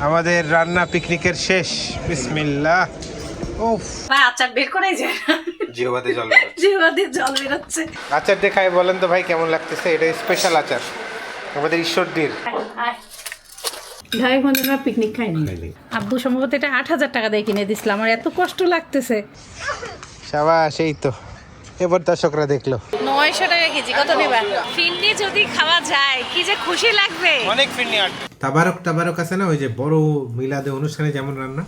আমাদের রান্না পিকনিকের শেষ। বিসমিল্লাহ। উফ। আচার বের জিহবাতে জল জল বেরোচ্ছে। আচার বলেন তো ভাই কেমন লাগতেছে? এটা স্পেশাল আচার। আমাদের ঈশ্বরদীর। ভাই পিকনিক খাইনি। আব্বু সম্ভবত এটা আট হাজার টাকা দিয়ে কিনে দিছিল। আমার এত কষ্ট লাগতেছে। সাবাস এই তো। এবার দর্শকরা দেখল। নয়শো টাকা কেজি। কত নেবা? ফিন্ডি যদি খাওয়া যায় কি যে খুশি লাগবে? অনেক ফিরনি তাবারক তাবারক আছে না? ওই যে বড় মিলাদে অনুষ্ঠানে যেমন রান্না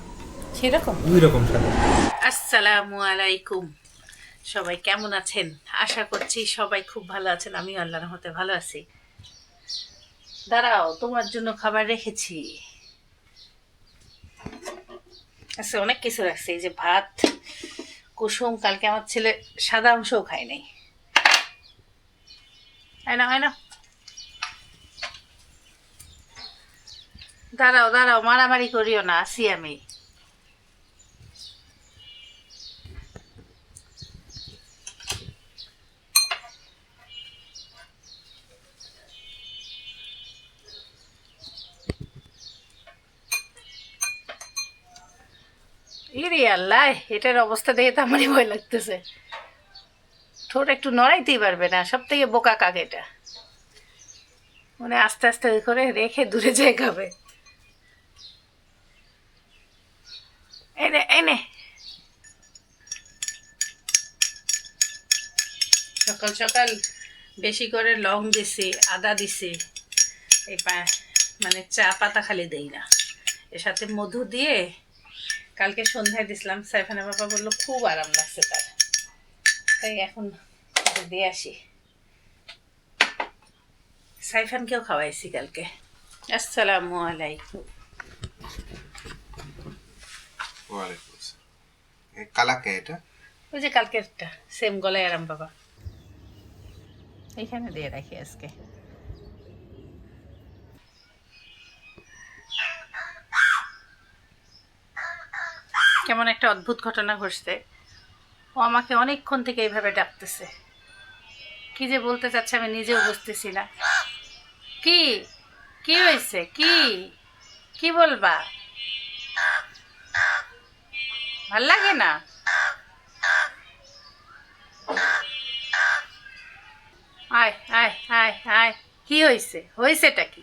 সেরকম? ওই রকম স্বাদ আসসালামু আলাইকুম। সবাই কেমন আছেন? আশা করছি সবাই খুব ভালো আছেন। আমি আল্লাহর রহমতে ভালো আছি। দাঁড়াও তোমার জন্য খাবার রেখেছি। আচ্ছা অনেক কিছু রাখছে। এই যে ভাত কুসুম কালকে আমার ছেলে সাদা অংশও খায় নাই। হয় না হয় না? দাঁড়াও দাঁড়াও, মারামারি করিও না, আসি আমি। ইরে আল্লাহ, এটার অবস্থা দেখে তো আমারই ভয় লাগতেছে। ঠোঁট একটু নড়াইতেই পারবে না, সব থেকে বোকা কাক এটা। মানে আস্তে আস্তে করে রেখে দূরে যেয়ে খাবে এনে এনে সকাল সকাল বেশি করে লং দিছি, আদা দিছি। এই মানে চা পাতা খালি দেই না। এর সাথে মধু দিয়ে কালকে সন্ধ্যায় দিছিলাম সাইফানা বাবা বলল, খুব আরাম লাগছে তার। তাই এখন দিয়ে আসি। সাইফানকেও খাওয়াইছি কালকে। আসসালামু আলাইকুম। কালাকে এটা? ওই যে কালকেরটা সেম গলায় আরাম বাবা এইখানে দিয়ে রাখি আজকে। কেমন একটা অদ্ভুত ঘটনা ঘটছে। ও আমাকে অনেকক্ষণ থেকে এইভাবে ডাকতেছে। কি যে বলতে চাচ্ছে আমি নিজেও বুঝতেছি না। কি? কি হয়েছে? কি? কি বলবা? ভালো লাগে না আয় আয় আয় আয়। কি হয়েছে হয়েছেটা কি?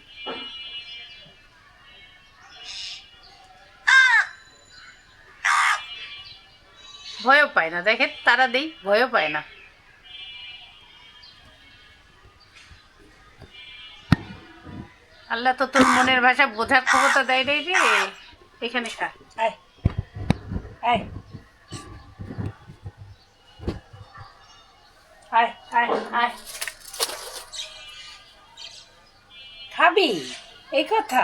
ভয়ও পায় না দেখে তারা দেই, ভয়ও পায় না। আল্লাহ তো তোর মনের ভাষা বোঝার ক্ষমতা দেয় রে। এখানে খা। আয়। আয় আয় আয় আয় খাবি এই কথা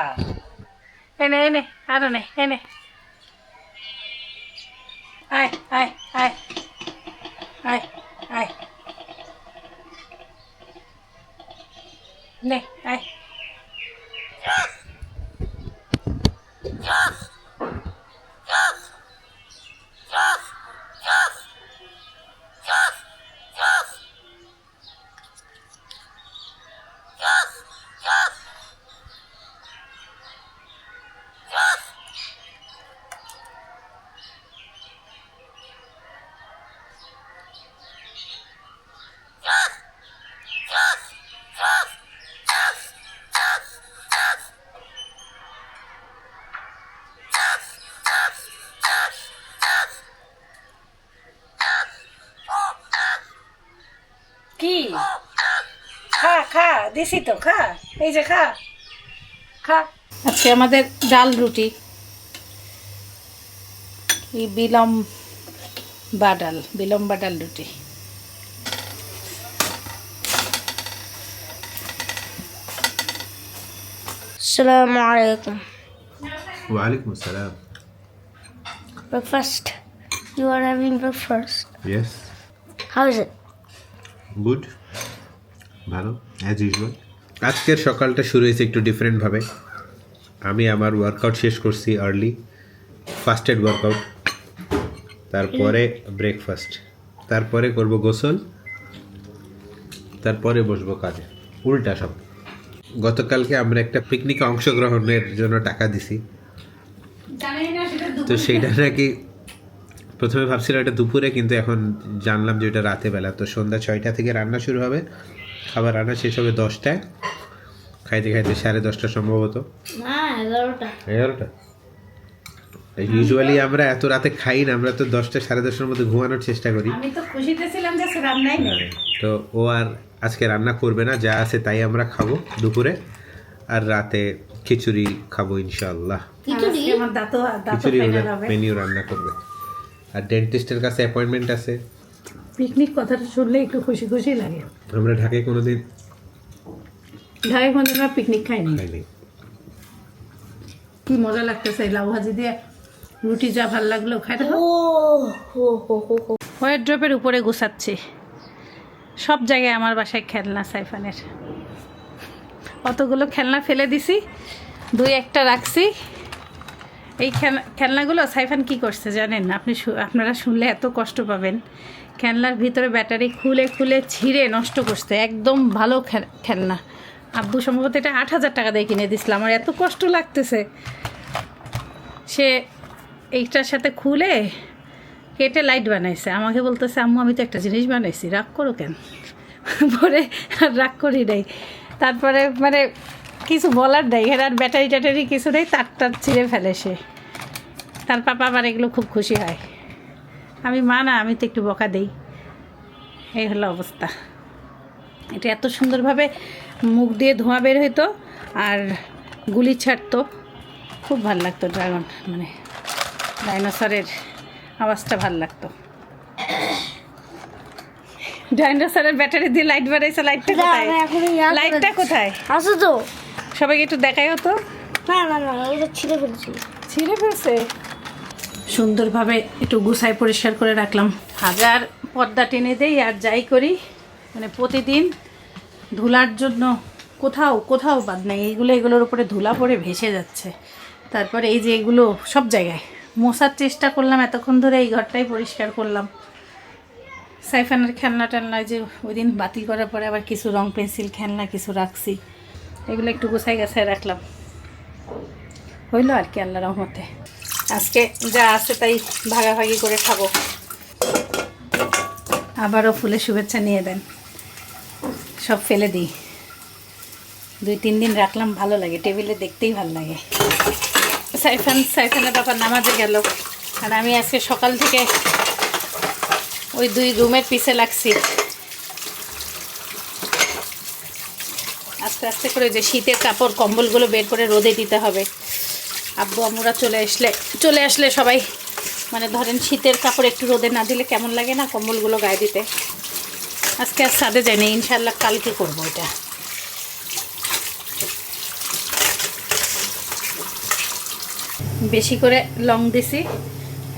এনে এনে আরও নে এনে আয় আয় আয় আয় আয় নে আয় কি খা খা দিছি তো খা এই যে খা খা আজকে আমাদের ডাল রুটি এই বিলম বা ডাল বিলম্বা ডাল রুটি Assalamu alaikum. ওয়ালাইকুম আসসালাম Breakfast. You are having breakfast. Yes How is it? Good ভালো? অ্যাজ ইউজুয়াল আজকের সকালটা শুরু হয়েছে একটু ডিফারেন্টভাবে আমি আমার ওয়ার্কআউট শেষ করছি আর্লি ফার্স্ট এড ওয়ার্কআউট তারপরে ব্রেকফাস্ট তারপরে করব গোসল তারপরে বসবো কাজে। উল্টা সব। গতকালকে আমরা একটা পিকনিকে অংশগ্রহণের জন্য টাকা দিছি। জানি না সেটা তো সেইটা নাকি প্রথমে ভাবছিলাম এটা দুপুরে কিন্তু এখন জানলাম যে এটা রাতে বেলা তো সন্ধ্যা ছয়টা থেকে রান্না শুরু হবে। খাবার রান্না শেষ হবে দশটায়। খাইতে খাইতে সাড়ে দশটা সম্ভবত। এগারোটা। এগারোটা? ইউজুয়ালি আমরা এত রাতে খাই না আমরা তো দশটা সাড়ে দশটার মধ্যে ঘুমানোর চেষ্টা করি। তো খুশিতে ছিলাম যে রান্নাই নেই। তো ও আর আজকে রান্না করবে না যা আছে তাই আমরা খাব দুপুরে। আর রাতে খিচুড়ি খাব ইনশাল্লাহ খিচুড়ি? মেনিউ রান্না করবে। আর ডেন্টিস্টের কাছে অ্যাপয়েন্টমেন্ট আছে। পিকনিক কথাটা শুনলে একটু খুশি খুশি লাগে। আমরা ঢাকায় কোনোদিন ঢাকায় কোনো আমরা পিকনিক খাইনি। খাইনি। কি মজা লাগতেছে লাউ ভাজি দিয়ে রুটি যা ভালো লাগল খাই দেখো ও হো হো হো হো। হোয়াইট ড্রপের উপরে গুছাচ্ছি। সব জায়গায় আমার বাসায় খেলনা সাইফানের। অতগুলো খেলনা ফেলে দিছি দুই একটা রাখছি। এই খেলনা খেলনাগুলো সাইফান কি করছে জানেন? আপনি আপনারা শুনলে এত কষ্ট পাবেন। খেলনার ভিতরে ব্যাটারি খুলে খুলে ছিঁড়ে নষ্ট করছে। একদম ভালো খেলনা। আব্বু সম্ভবত এটা আট হাজার টাকা দিয়ে কিনে দিছিলাম আমার এত কষ্ট লাগতেছে। সে এইটার সাথে খুলে কেটে লাইট বানাইছে। আমাকে বলতেছে, আম্মু, আমি তো একটা জিনিস বানাইছি। রাগ করো কেন? পরে আর রাগ করি নাই। তারপরে মানে কিছু বলার নেই এর আর ব্যাটারি ট্যাটারি কিছু নেই তার টার ছিঁড়ে ফেলে সে। তার পাপা আবার এগুলো খুব খুশি হয়। আমি মা না আমি তো একটু বকা দেই। এই হলো অবস্থা। এটা এত সুন্দরভাবে মুখ দিয়ে ধোঁয়া বের হইতো আর গুলি ছাড়তো। খুব ভালো লাগতো ড্রাগন মানে ডাইনোসরের আওয়াজটা ভালো লাগতো। ডাইনোসরের ব্যাটারি দিয়ে লাইট বাড়াইছে লাইটটা কোথায়? লাইটটা কোথায়? আছে তো। সবাইকে একটু দেখাই হতো? না না না ওটা ছিঁড়ে ফেলছি। ছিঁড়ে ফেলছে? সুন্দরভাবে একটু গুছাই পরিষ্কার করে রাখলাম। হাজার পর্দা টেনে দেই আর যাই করি। মানে প্রতিদিন ধুলার জন্য কোথাও কোথাও বাদ নেই। এইগুলো এগুলোর উপরে ধুলা পড়ে ভেসে যাচ্ছে। তারপরে এই যে এগুলো সব জায়গায়। মশার চেষ্টা করলাম এতক্ষণ ধরে এই ঘরটাই পরিষ্কার করলাম। সাইফানের খেলনা টেলনা যে ওই দিন বাতিল করার পরে আবার কিছু রং পেন্সিল খেলনা কিছু রাখছি। এগুলো একটু গোছাই গাছাই রাখলাম। হইল আর কি আল্লাহ রহমতে। আজকে যা আছে তাই ভাগাভাগি করে খাব। আবারও ফুলের শুভেচ্ছা নিয়ে দেন। সব ফেলে দিই। দুই, তিন দিন রাখলাম, ভালো লাগে। টেবিলে দেখতেই ভালো লাগে। সাইফান, সাইফানের বাবা নামাজে গেল। আর আমি আজকে সকাল থেকে ওই দুই রুমের পিছে লাগছি। আস্তে আস্তে করে যে শীতের কাপড়, কম্বলগুলো বের করে রোদে দিতে হবে। আব্বু, আম্মুরা চলে আসলে চলে আসলে সবাই মানে ধরেন শীতের কাপড় একটু রোদে না দিলে কেমন লাগে না কম্বলগুলো গায়ে দিতে? আজকে আর সাদে যায়নি ইনশাল্লাহ কালকে করব এটা। বেশি করে লং দিছি,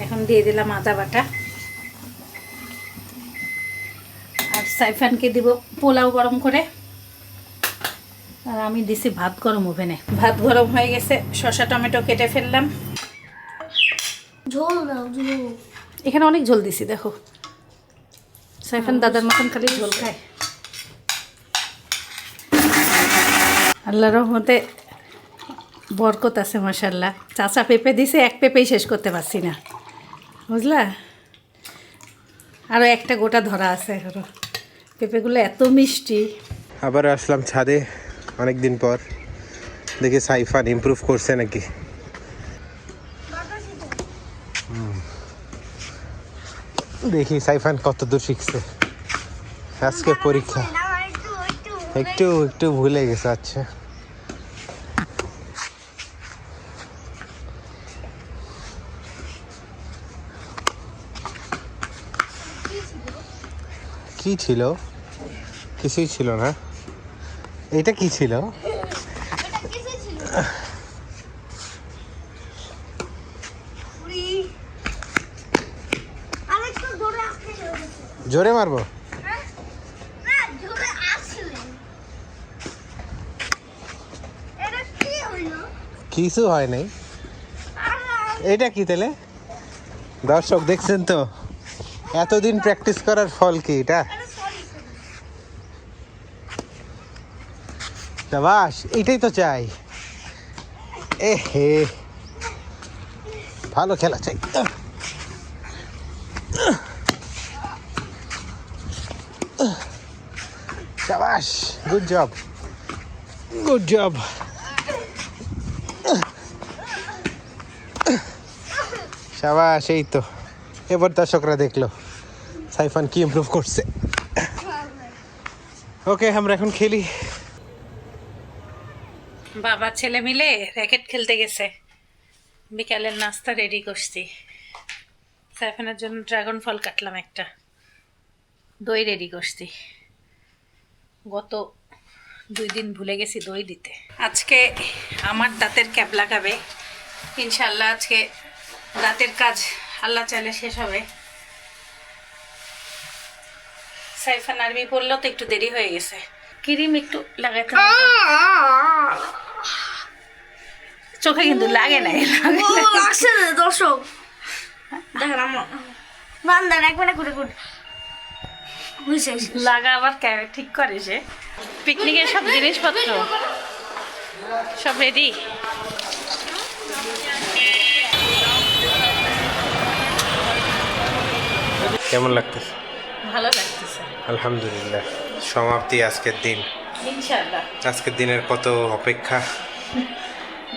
এখন দিয়ে দিলাম আদা বাটা। আর সাইফানকে দিব পোলাও গরম করে। আর আমি দিছি ভাত গরম ওভেনে। ভাত গরম হয়ে গেছে শসা টমেটো কেটে ফেললাম। ঝোল দাও ঝোল। এখানে অনেক ঝোল দিছি দেখো। সাইফান দাদার মতন খালি ঝোল খায়। আল্লাহ রহমতে বরকত আছে মাসাল্লাহ চাচা পেঁপে দিছে এক পেঁপেই শেষ করতে পারছি না। বুঝলা? আরও একটা গোটা ধরা আছে এখনও। পেঁপেগুলো এত মিষ্টি। আবার আসলাম ছাদে। অনেক দিন পর। দেখি সাইফান ইমপ্রুভ করছে নাকি। দেখি সাইফান কত দূর শিখছে। আজকে পরীক্ষা। একটু একটু ভুলে গেছে আচ্ছা। কি ছিল? কিছুই ছিল না। এটা কি ছিল? জোরে মারবো? কিছু হয় নাই। এটা কি তাহলে? দর্শক দেখছেন তো? এতদিন প্র্যাকটিস করার ফল কি এটা? বাস এটাই তো চাই। এ হে ভালো খেলা চাই। শাবাশ গুড জব গুড জব শাবাশ এই তো। এবার দর্শকরা দেখল। সাইফান কি ইমপ্রুভ করছে। ওকে আমরা এখন খেলি। বাবা ছেলে মিলে র্যাকেট খেলতে গেছে। বিকালের নাস্তা রেডি করছি। সাইফানের জন্য ড্রাগন ফল কাটলাম একটা। দই রেডি করছি। গত দুই দিন ভুলে গেছি দই দিতে। আজকে আমার দাঁতের ক্যাপ লাগাবে। ইনশাল্লাহ আজকে দাঁতের কাজ আল্লাহ চাইলে শেষ হবে। সাইফান আর্মি পড়লেও তো একটু দেরি হয়ে গেছে। ক্রিম একটু লাগাইতে হবে। চোখে কিন্তু লাগে নাই ও লাগছে না দর্শক। দেখেন আমার বান্দার একবার করে করে লাগা আবার ঠিক করে সে। পিকনিকের সব জিনিসপত্র। সব রেডি কেমন লাগতেছে? ভালো লাগতেছে। আলহামদুলিল্লাহ। সমাপ্তি আজকের দিন। ইনশাআল্লাহ। আজকের দিনের কত অপেক্ষা?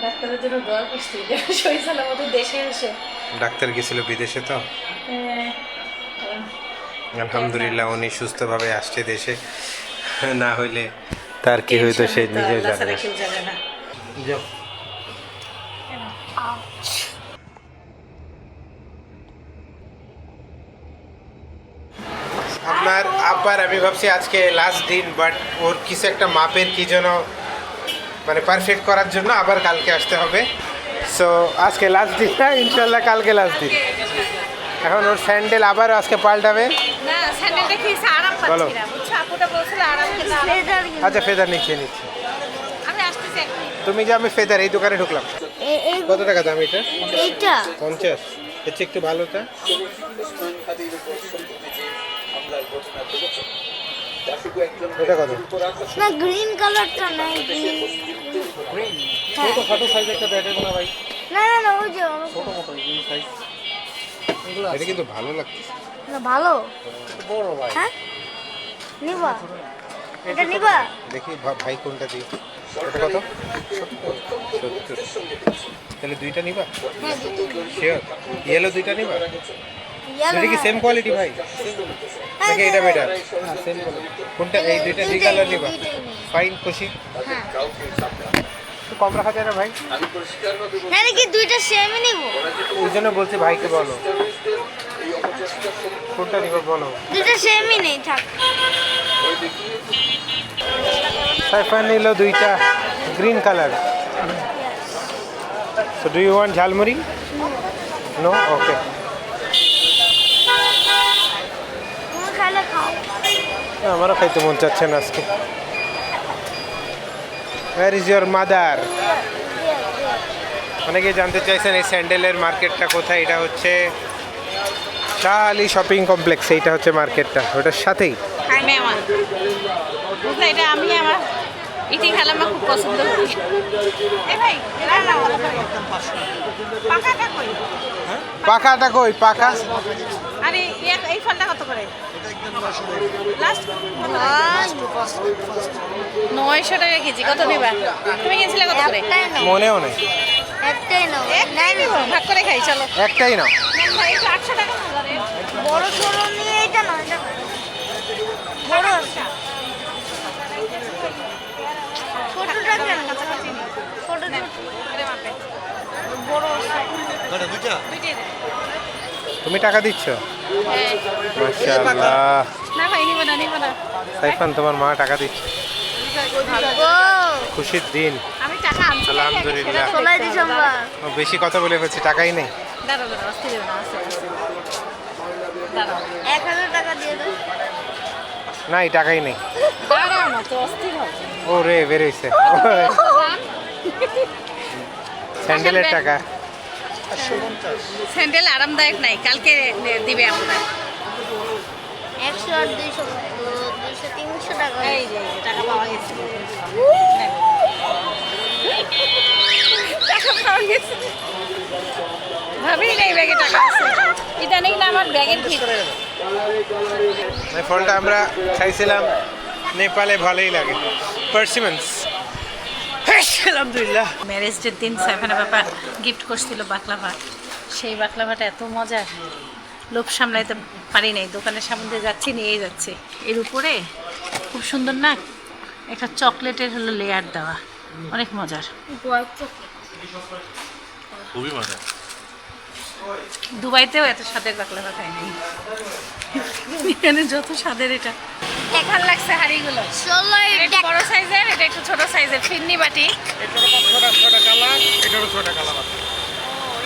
ডাক্তারের জন্য দোয়া করছি শরীর সালামত দেশে এসে ডাক্তার গেছিল বিদেশে তো? আলহামদুলিল্লাহ উনি সুস্থভাবে আসছে দেশে। না হইলে তার কি হইতো সে নিজে জানে না। আপনার আব্বার আমি ভাবছি আজকে লাস্ট দিন বাট ওর কিছু একটা মাপের কি যেন মানে পারফেক্ট করার জন্য আবার কালকে আসতে হবে। সো আজকে লাস্ট দিন। না ইনশাল্লাহ কালকে লাস্ট দিন। এখন ওর স্যান্ডেল আবার আজকে পাল্টাবে। বলো। আচ্ছা ফেদার নিচ্ছে। নিচ্ছে তুমি যে আমি ফেদার এই দোকানে ঢুকলাম। কত টাকা দাম এটা? পঞ্চাশ। এর চেয়ে একটু ভালোটা এটা কত? না গ্রিন কালারটা নাই গ্রিন ছোট খাটো সাইজ একটা ব্যাটের না ভাই। না না না ওই যে ছোট মতো এই সাইজ এটা কিন্তু ভালো লাগছে। না ভালো? বড় ভাই। হ্যাঁ? নিবা? এটা নিবা? দেখি ভাই কোনটা দিই। এটা কত? সত্তর। তাহলে দুইটা নিবা? হ্যাঁ শিওর ইয়েলো দুইটা নিবা? এটা কি হ্যাঁ। সেম কোয়ালিটি ভাই? হ্যাঁ, নাকি এটা হ্যাঁ, বেটার হ্যাঁ। সেম কোয়ালিটি কোনটা? এই দুইটা দুই কালার নিবা। ফাইন খুশি? হ্যাঁ। কম রাখা যায় না ভাই? না নাকি দুইটা সেমই নিব। ওই জন্য বলছি ভাইকে বলো। কোনটা নিবা বলো? দুইটা সেমই নেই থাক। সাইফান নিল দুইটা green colour. So do you want jhalmuri? No okay তুমি খাইলে খাও আমারও খাইতে মন চাচ্ছে না আজকে। ওয়ার ইজ ইয়োর মাদার অনেকে জানতে চাইছেন এই স্যান্ডেলের মার্কেটটা কোথায়? এটা হচ্ছে শাহ আলী শপিং কমপ্লেক্স, এইটা হচ্ছে মার্কেটটা। ওটার সাথেই। খুব পছন্দ পাখাটা কই? পাখা? আরে এই- এই ফলটা কত করে? নয়শো টাকা কেজি কত নেবা? তুমি কিনছিলে কত করে? মনেও নেই। একটাই নাও। একটাই নিব ভাগ করে খাই চলো। একটাই নাও। আটশো টাকা বড় ছোট নিয়ে এটা না বড় ছোটটা কেন ছোট ছোট করে মাপে। বড় দুইটাই দেন। তুমি টাকা দিচ্ছ? হ্যাঁ। মাশাআল্লাহ। সাইফান তোমার মা টাকা দিচ্ছে। খুশির দিন। আমি টাকা আনছি। আলহামদুলিল্লাহ। ও, বেশি কথা বলে ফেলছি টাকাই নেই। না এই টাকাই নেই। ও রে বেরোইছে। স্যান্ডেলের টাকা। স্যান্ডেল আরামদায়ক নাই কালকে দিবে আমরা একশো আর দুইশো দুইশো তিনশো টাকা। এই যে টাকা পাওয়া গেছে। টাকা পাওয়া গেছে। ভাবেই নাই ব্যাগে টাকা ইদানিং না আমার ব্যাগের ফলটা আমরা খাইছিলাম নেপালে ভালোই লাগে। পার্সিমেন্স। আলহামদুলিল্লাহ। ম্যারেজের দিন সাইফানা বাবা গিফট করছিল বাকলাভা সেই বাকলাভাটা এত মজা লোভ সামলাইতে পারি নাই দোকানের সামনে দিয়ে যাচ্ছি নিয়েই যাচ্ছি। এর উপরে খুব সুন্দর না? একটা চকলেটের হলো লেয়ার দেওয়া। অনেক মজার। খুবই মজা দুবাইতেও এত স্বাদের বাকলাভা খাইনি এখানে যত স্বাদের এটা। ভালো লাগছে হাড়িগুলো। ষোলো বড় সাইজের এটা একটু ছোট সাইজের ফিন্নি বাটি। ছোটা ছোটা কালার এটারও ছোটা কালার আছে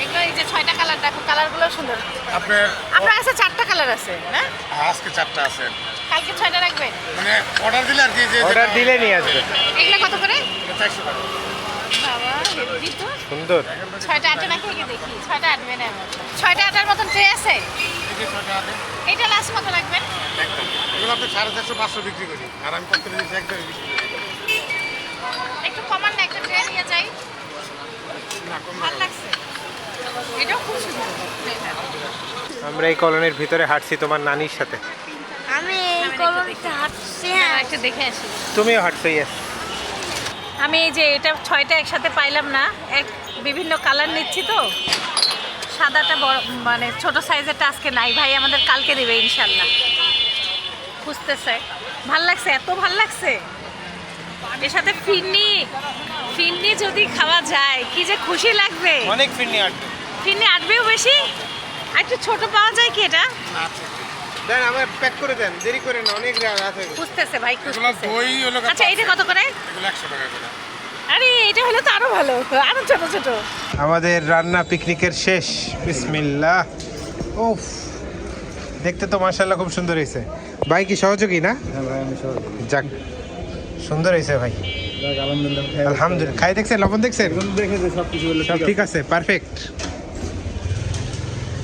এগুলো এই যে ছয়টা কালার দেখো কালারগুলো সুন্দর। আপনার আপনার কাছে চারটা কালার আছে না? আজকে চারটা আছে। কালকে ছয়টা রাখবেন মানে অর্ডার দিলে আর কি যে অর্ডার দিলে নিয়ে আসবে। এগুলো কত করে? চারশো টাকা। বাবা হেভি তো। সুন্দর। ছয়টা আটে নাকি একে দেখি? ছয়টা আটবে না আমার। ছয়টা আটার মতন ট্রে আছে? ছয়টা আছে এটা লাস্ট কত রাখবেন এগুলো আপনি সাড়ে চারশো পাঁচশো বিক্রি করি। আর আমি বিক্রি করি। একটু কমান না একটা ট্রে নিয়ে যাই। না কম ভালো লাগছে। এটাও খুব সুন্দর। আমরা এই কলোনির ভিতরে হাঁটছি তোমার নানির সাথে। আমি এই কলমটা হাঁটছি হ্যাঁ। একটা দেখে আসি। তুমিও হাঁটছো ইয়েস আমি এই যে এটা ছয়টা একসাথে পাইলাম না এক বিভিন্ন কালার নিচ্ছি তো। সাদাটা বড় মানে ছোট সাইজেরটা আজকে নাই ভাই আমাদের কালকে দেবে ইনশাল্লাহ। খুঁজতেছে। ভালো লাগছে? এত ভালো লাগছে? এর সাথে ফিরনি। ফিরনি যদি খাওয়া যায় কি যে খুশি লাগবে। অনেক ফিরনি হাঁটবে ফিরনি আটবেও বেশি? একটু ছোট পাওয়া যায় কি এটা? দেন আমার প্যাক করে দেন। দেরি করে না অনেক রাত আছে খুঁজতেছে ভাই খুঁজতেছে। দই হলো আচ্ছা এটা কত করে? এগুলো একশো টাকা করে। আরে এটা হলে তো আরও ভালো। আরও ছোট ছোট। আমাদের রান্না পিকনিকের শেষ। বিসমিল্লাহ। উফ। দেখতে তো মাশাআল্লাহ খুব সুন্দর হয়েছে। ভাই কি সহযোগী না? যাক সুন্দর হয়েছে ভাই। আলহামদুলিল্লাহ খাই দেখছেন? লবণ দেখছেন? সব ঠিক আছে। পারফেক্ট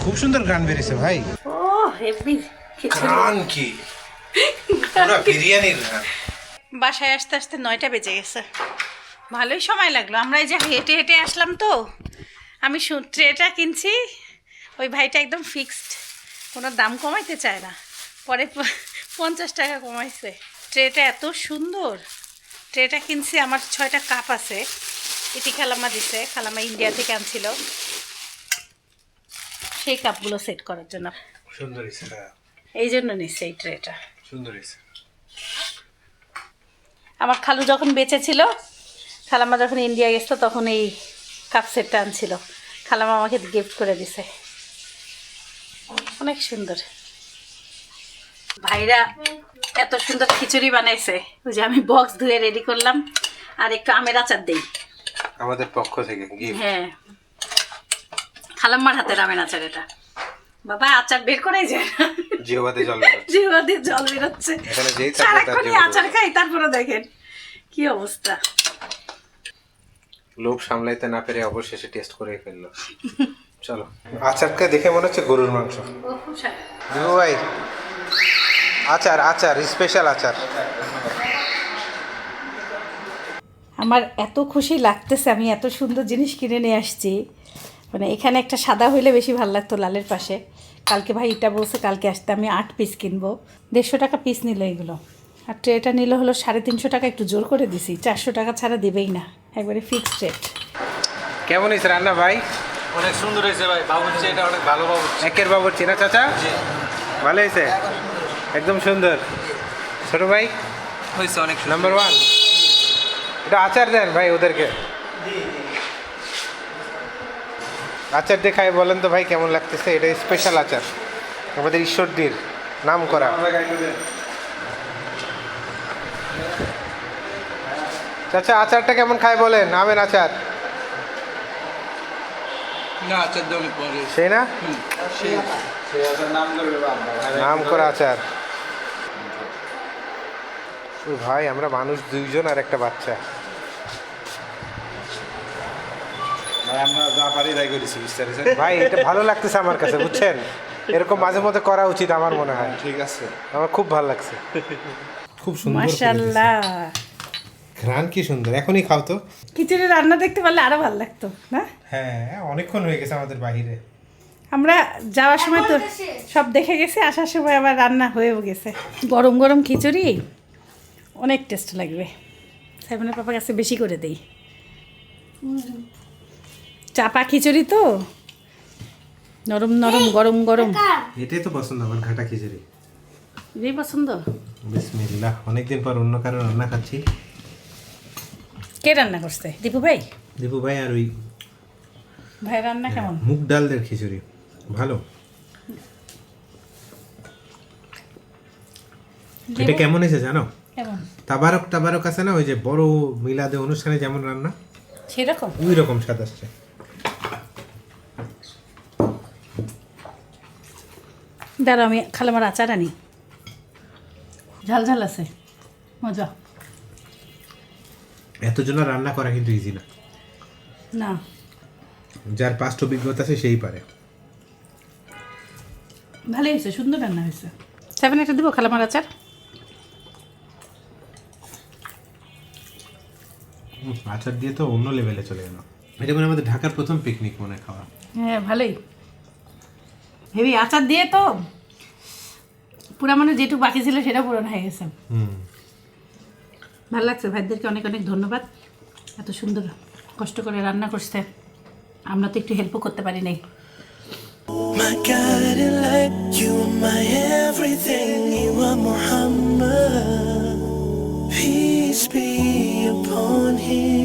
খুব সুন্দর গান বেরিয়েছে ভাই। গান কি? বিরিয়ানির গান বাসায় আসতে আসতে নয়টা বেজে গেছে। ভালোই সময় লাগল। আমরা এই যে হেঁটে হেঁটে আসলাম তো আমি ট্রেটা কিনছি। ওই ভাইটা একদম ফিক্সড কোনো দাম কমাইতে চায় না। পরে পঞ্চাশ টাকা কমাইছে। ট্রেটা এত সুন্দর। ট্রেটা কিনছি আমার ছয়টা কাপ আছে। এটি খালাম্মা দিছে খালাম্মা ইন্ডিয়া থেকে আনছিল। সেই কাপগুলো সেট করার জন্য। সুন্দর এই জন্য নিচ্ছে এই ট্রেটা। সুন্দর আমার খালু যখন বেঁচে ছিল খালাম্মা যখন ইন্ডিয়া গেছিল তখন এই কাপ সেটটা আনছিল। খালাম্মা আমাকে গিফট করে দিছে। অনেক সুন্দর। ভাইরা এত সুন্দর খিচুড়ি বানাইছে। ওই যে আমি বক্স ধুয়ে রেডি করলাম। আর একটু আমের আচার দেই। আমাদের পক্ষ থেকে হ্যাঁ। খালাম্মার হাতের আমের আচার এটা। বাবা আচার বের করাই যায় না। জিহবাতে জল বেরোচ্ছে। জিহ্বা জল বেরোচ্ছে। সারাক্ষণই আচার খাই তারপরে দেখেন কি অবস্থা। লোভ সামলাইতে না পেরে অবশেষে টেস্ট করে ফেলল। চলো। আচারকে দেখে মনে হচ্ছে গরুর মাংস। ভাই আচার আচার স্পেশাল আচার। আমার এত খুশি লাগতেছে আমি এত সুন্দর জিনিস কিনে নিয়ে আসছি। মানে এখানে একটা সাদা হইলে বেশি ভালো লাগতো লালের পাশে। কালকে ভাই এটা বলছে কালকে আসতে আমি আট পিস কিনবো। দেড়শো টাকা পিস নিল এগুলো। আর ট্রেটা নিলে হলো সাড়ে তিনশো টাকা একটু জোর করে দিছি। চারশো টাকা ছাড়া দিবেই না একবারে ফিক্সড রেট কেমন হয়েছে রান্না ভাই? অনেক সুন্দর হয়েছে ভাই বাবুর্চি এটা অনেক ভালো বাবুর্চি। একের বাবুর চেনা চাচা? ভালো হয়েছে? একদম সুন্দর। ছোট ভাই? হয়েছে অনেক নাম্বার ওয়ান এটা আচার দেন ভাই ওদেরকে। আচার দিয়ে খাই বলেন তো ভাই কেমন লাগতেছে? এটা স্পেশাল আচার। আমাদের ঈশ্বরদীর নাম করা। চাচা আচারটা কেমন খায় বলেন? আমের আচার। না আচার সেই না? নাম করা আচার। ও ভাই আমরা মানুষ দুইজন আর একটা বাচ্চা। ভাই এটা ভালো লাগতেছে আমার কাছে বুঝছেন? এরকম মাঝে মধ্যে করা উচিত আমার মনে হয়। ঠিক আছে। আমার খুব ভালো লাগছে। খুব সুন্দর ঘ্রাণ কি সুন্দর এখনই খাও তো। খিচুড়ি রান্না দেখতে পারলে আরও ভালো লাগতো না? হ্যাঁ অনেকক্ষণ হয়ে গেছে আমাদের বাহিরে। আমরা যাওয়ার সময় তো সব দেখে গেছি আসার সময় আবার রান্না হয়েও গেছে। গরম গরম খিচুড়ি? অনেক টেস্ট লাগবে। সাইমনের পাপার কাছে বেশি করে দেই। চাপা খিচুড়ি তো? নরম নরম গরম গরম। এটাই তো পছন্দ আমার ঘাটা খিচুড়ি। এটাই পছন্দ? বিসমিল্লাহ অনেকদিন পর অন্য কারও রান্না খাচ্ছি। কে রান্না করছে? দীপু ভাই? দীপু ভাই আর ওই ভাই রান্না কেমন? মুগ ডালদের খিচুড়ি ভালো। এটা কেমন হয়েছে জানো? তাবারক তাবারক আছে না? ওই যে বড় মিলাদে অনুষ্ঠানে যেমন রান্না সেরকম। ওই রকম স্বাদ আসছে। দাঁড়া আমি খালামার আচার আনি। ঝাল ঝাল আছে। মজা। এতজনের রান্না করা কিন্তু ইজি না। না। যার পাস্ট অভিজ্ঞতা আছে সেই পারে। ভালোই হয়েছে সুন্দর রান্না হয়েছে। সেভেন একটা দিব খালামার আচার? আচার দিয়ে তো অন্য লেভেলে চলে গেল। এটা মানে আমাদের ঢাকার প্রথম পিকনিক মনে খাওয়া। হ্যাঁ ভালোই। হেভি আচার দিয়ে তো পুরো মানে যেটুকু বাকি ছিল সেটা পূরণ হয়ে গেছে। ভালো লাগছে ভাইদেরকে অনেক অনেক ধন্যবাদ। এত সুন্দর কষ্ট করে রান্না করছে। আমরা তো একটু হেল্পও করতে পারি নাই। My God, I like you, my everything, you are Muhammad. Peace be here.